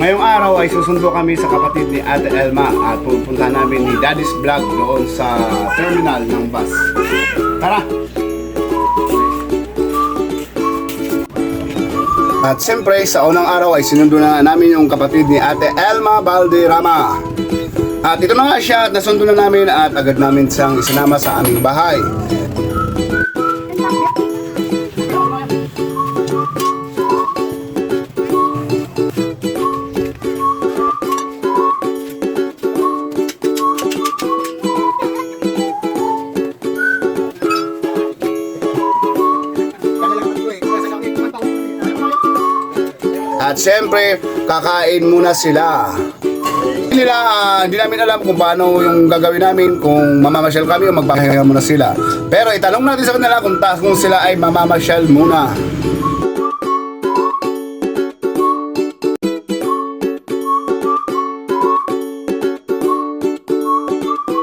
Ngayong araw ay susundo kami sa kapatid ni Ate Elma at pupunta namin ni Daddy's Vlog doon sa terminal ng bus. Tara! At siyempre, sa unang araw ay sinundo na namin yung kapatid ni Ate Elma Valderrama. At ito na nga siya at nasundo na namin at agad namin siyang isinama sa aming bahay. At siyempre, kakain muna sila. Hindi nila, ah, hindi namin alam kung paano yung gagawin namin, kung mamamasyal kami o magpapahinga muna sila. Pero itanong natin sa kanila kung, ta- kung sila ay mamamasyal muna.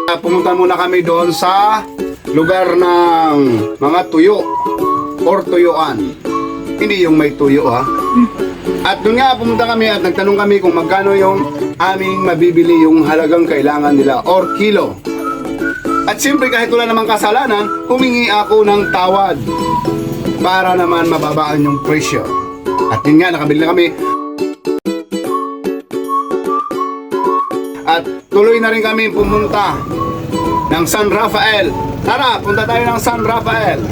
Ah, Pumunta muna kami doon sa lugar ng mga tuyo or tuyuan. Hindi yung may tuyo ha. At doon nga pumunta kami at nagtanong kami kung magkano yung aming mabibili yung halagang kailangan nila or kilo. At siyempre kahit wala namang kasalanan, humingi ako ng tawad para naman mababaan yung presyo. At yun nga, nakabili na kami. At tuloy na rin kami pumunta ng San Rafael. Tara, punta tayo ng San Rafael.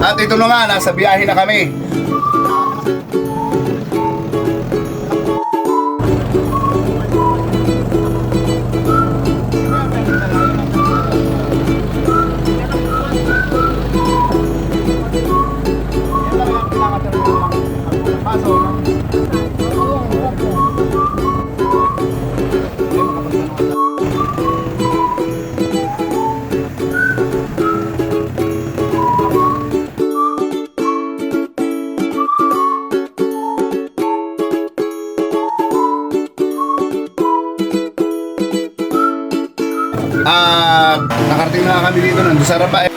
At ito na nga, nasa biyahe na kami. Kami dito ng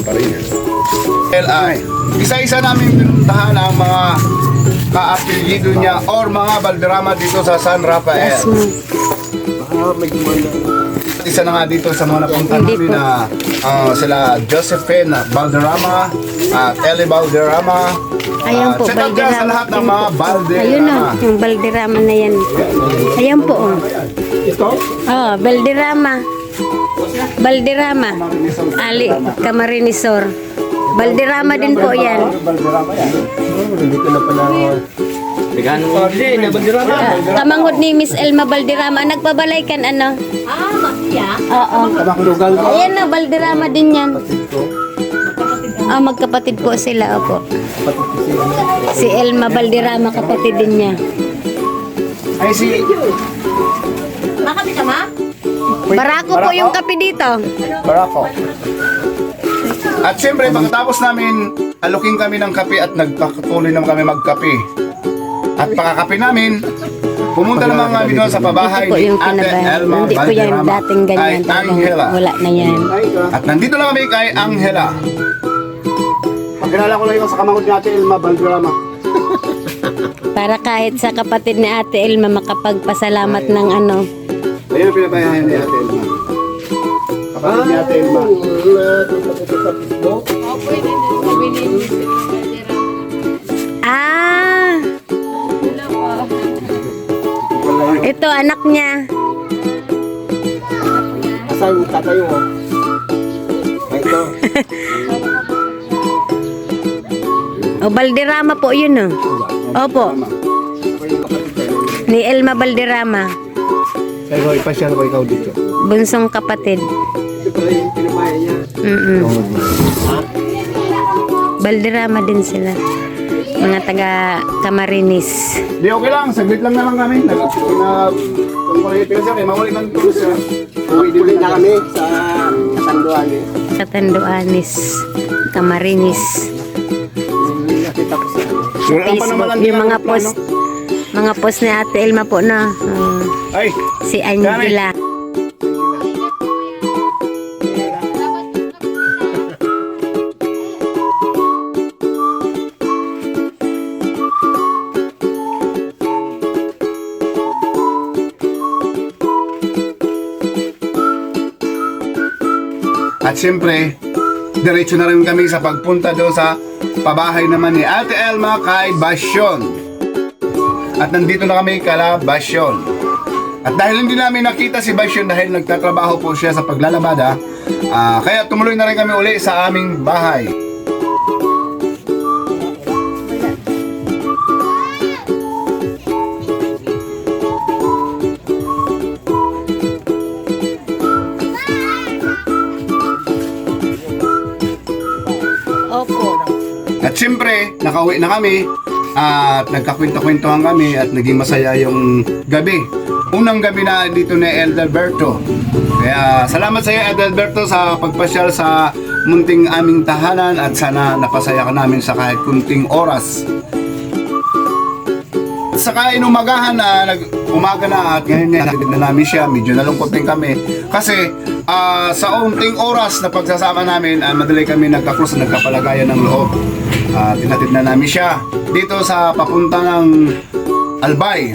Drama pa rin. LI. Isa-isa namin pinuntahan ang mga kaapelyido niya or mga balderrama dito sa San Rafael. Yes, ma'am. Isa na nga dito sa mga napunta Hindi namin na ah, sila Josephine Balderrama at Ellie Balderrama. Ayan Ah, po, dyan sa Balderrama. lahat ng mga Balderrama. Ayun na, yung Balderrama na yan. Ayan po. Oh, Ito? oh Balderrama. Balderrama. Ali Camarinesor. Balderrama din po yan. Balderrama yan. Ah, Kamangod ni Miss Elma Balderrama. Nagpabalay kan ano? Ah, Makia. Oo. Kamakulugan ko. Ayan na, Balderrama din yan. Ah, magkapatid po sila, opo. Si Elma Balderrama, kapatid din niya. Ay si... Makapit ka, ma? Barako po yung kape dito. Barako. At siyempre, pagkatapos namin, aluking kami ng kape at nagpatuloy naman kami magkape. At pagkakape namin, pumunta naman kami doon sa pabahay Ito po ni Ate kinabahan. Elma Hindi po yan Valderrama dating kay ganyan. Talagang Angela. wala na yan. At nandito lang kami kay Angela. Pagkilala ko lang yung sa kamangod ni Ate Elma Valderrama. Para kahit sa kapatid ni Ate Elma makapagpasalamat ng ano. Ayun ang pinabayahan ni Ate Elma. Kapatid ni Ate Elma. Ah! Ito, anak niya. Asan yung tatay mo? Ito. O, Balderrama po yun, oh. Opo. Ako yung kapatid ko. Ni Elma Balderrama. Pero ipasyal ko ikaw dito. Bunsong kapatid. Ito pala yung niya. Mm Balderrama din sila. Mga taga Camarines. Di okay lang, saglit lang naman kami. Nag, na, kung pala pinasya, kaya mawali ng tulos siya. Uwi din na kami sa katanduan eh. Katanduanis. Camarines. Facebook. Yung mga post. Mga post ni Ate Elma po na. ah, Ay, si Angela. At siyempre, diretso na rin kami sa pagpunta doon sa pabahay naman ni Ate Elma kay Basyon. At nandito na kami kala Basyon. At dahil hindi namin nakita si Basyon dahil nagtatrabaho po siya sa paglalabada, ah, kaya tumuloy na rin kami uli sa aming bahay. Opo. At siyempre, nakauwi na kami at nagkakwento-kwentuhan kami at naging masaya yung gabi. Unang gabi na dito ni Edelberto. Kaya salamat sa iyo Edelberto sa pagpasyal sa munting aming tahanan at sana napasaya ka namin sa kahit kunting oras. Saka inumagahan na nag umaga na at ngayon nga nakita na namin siya, medyo nalungkot din kami. Kasi ah, sa unting oras na pagsasama namin, ah, madali kami nagkakrus na nagkapalagayan ng loob. Ah, tinatid na namin siya dito sa papunta ng Albay.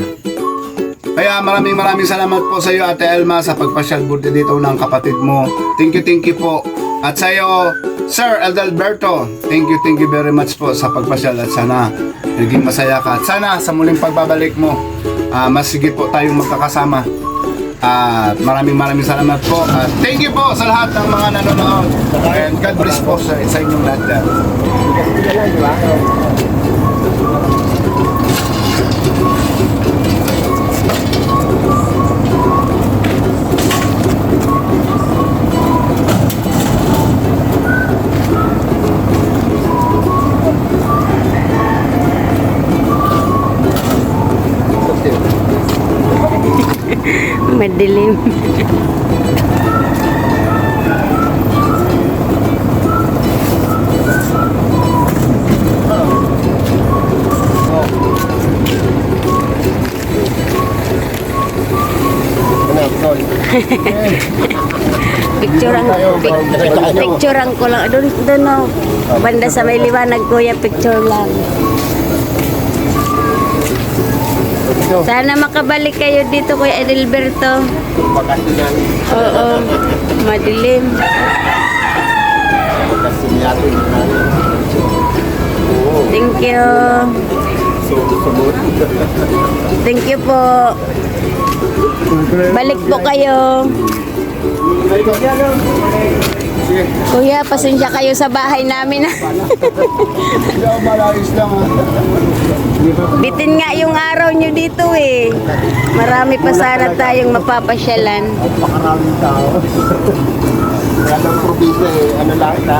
Kaya maraming maraming salamat po sa iyo Ate Elma sa pagpasyal birthday dito ng kapatid mo. Thank you, thank you po. At sa iyo, Sir Edelberto, thank you, thank you very much po sa pagpasyal at sana naging masaya ka. At sana sa muling pagbabalik mo, ah, mas sigit po tayong magkakasama. At maraming maraming salamat po. At thank you po sa lahat ng mga nanonood. And God bless po sa, sa inyong lahat. Picturean, pic- picturean ko lang. Doon, doon no. Banda sa may liwanag, kuya, picture lang. Sana makabalik kayo dito, Kuya Edelberto. Oo, madilim. Thank you. Thank you po. Balik po kayo. Kuya, pasensya kayo sa bahay namin. Bitin nga yung araw nyo dito eh. Marami pa sana tayong mapapasyalan. Napakaraming tao. Wala nang probinsya eh. Ano lang na.